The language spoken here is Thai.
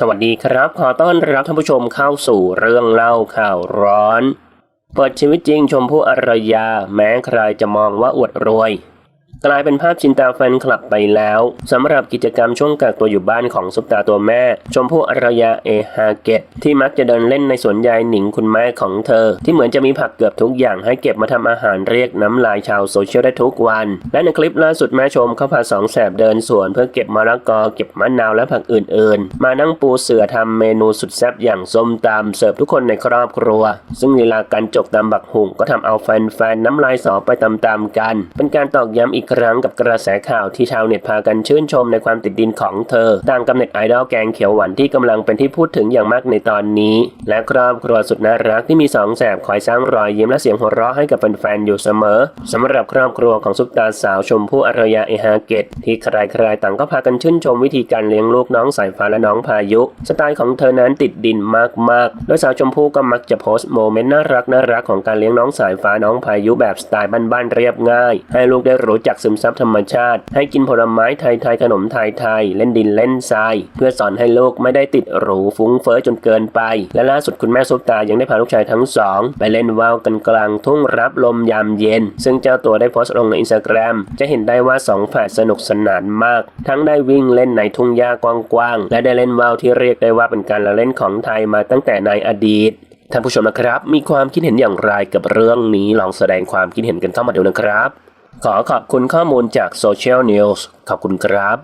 สวัสดีครับ ขอต้อนรับท่านผู้ชมเข้าสู่เรื่องเล่าข่าวร้อน เปิดชีวิตจริงชมพู่อารยา แม้ใครจะมองว่าอวดรวย กลายเป็นภาพชินตาแฟนคลับไปแล้วสำหรับกิจกรรมช่วงกักตัวอยู่บ้านของซุปตาตัวแม่ ชมพู่อารยาเอฮาเกตที่มักจะเดินเล่นในสวนยายหนิงคุณแม่ของเธอ ที่เหมือนจะมีผักเกือบทุกอย่างให้เก็บมาทำอาหารเรียกน้ำลายชาวโซเชียลได้ทุกวัน และในคลิปล่าสุดแม่ชมเขาพาสองแสบเดินสวนเพื่อเก็บมะละกอเก็บมะนาวและผักอื่นๆ มานั่งปูเสือทำเมนูสุดแซ่บอย่างส้มตำเสิร์ฟทุกคนในครอบครัว ซึ่งลีลาการจกตำบักหุ่งก็ทำเอาแฟนๆน้ำลายสอไปตามๆกัน เป็นการตอกย้ำอีกครั้งกับกระแสข่าวที่ชาวเน็ตพากันชื่นชมในความติดดินของเธอต่างกับเน็ตไอดอลแกงเขียวหวานที่กำลังเป็นที่พูดถึงอย่างมากในตอนนี้ และครอบครัวสุดน่ารักที่มีสองแสบคอยสร้างรอยยิ้มและเสียงหัวเราะให้กับแฟนๆอยู่เสมอสำหรับครอบครัวของซุปตาสาวชมพู่อารยาเอฮาเกตที่ใครๆต่างก็พากันชื่นชมวิธีการเลี้ยงลูกน้องสายฟ้าและน้องพายุ สไตล์ของเธอนั้นติดดินมากๆโดยสาวชมพู่ก็มักจะโพสต์โมเมนต์น่ารักน่ารักของการเลี้ยงน้องสายฟ้าน้องพายุแบบสไตล์บ้านๆเรียบง่าย ให้ลูกได้รู้จักซึมซับธรรมชาติ ให้กินผลไม้ไทยๆขนมไทยๆเล่นดินเล่นทราย เพื่อสอนให้ลูกไม่ได้ติดหรูฟุ้งเฟ้อจนเกินไป และล่าสุดคุณแม่ซุปตายังได้พาลูกชายทั้งสอง ไปเล่นว่าวกันกลางทุ่งรับลมยามเย็น ซึ่งเจ้าตัวได้โพสต์ลงในอินสตาแกรมจะเห็นได้ว่าสองแฝดสนุกสนานมาก ทั้งได้วิ่งเล่นในทุ่งหญ้ากว้างๆและได้เล่นว่าวที่เรียกได้ว่าเป็นการละเล่นของไทยมาตั้งแต่ในอดีตท่านผู้ชมนะครับ มีความคิดเห็นอย่างไรกับเรื่องนี้ลองแสดงความคิดเห็นกันเข้ามาดูนะครับ ขอขอบคุณข้อมูลจากโซเชียลนิวส์ขอบคุณครับ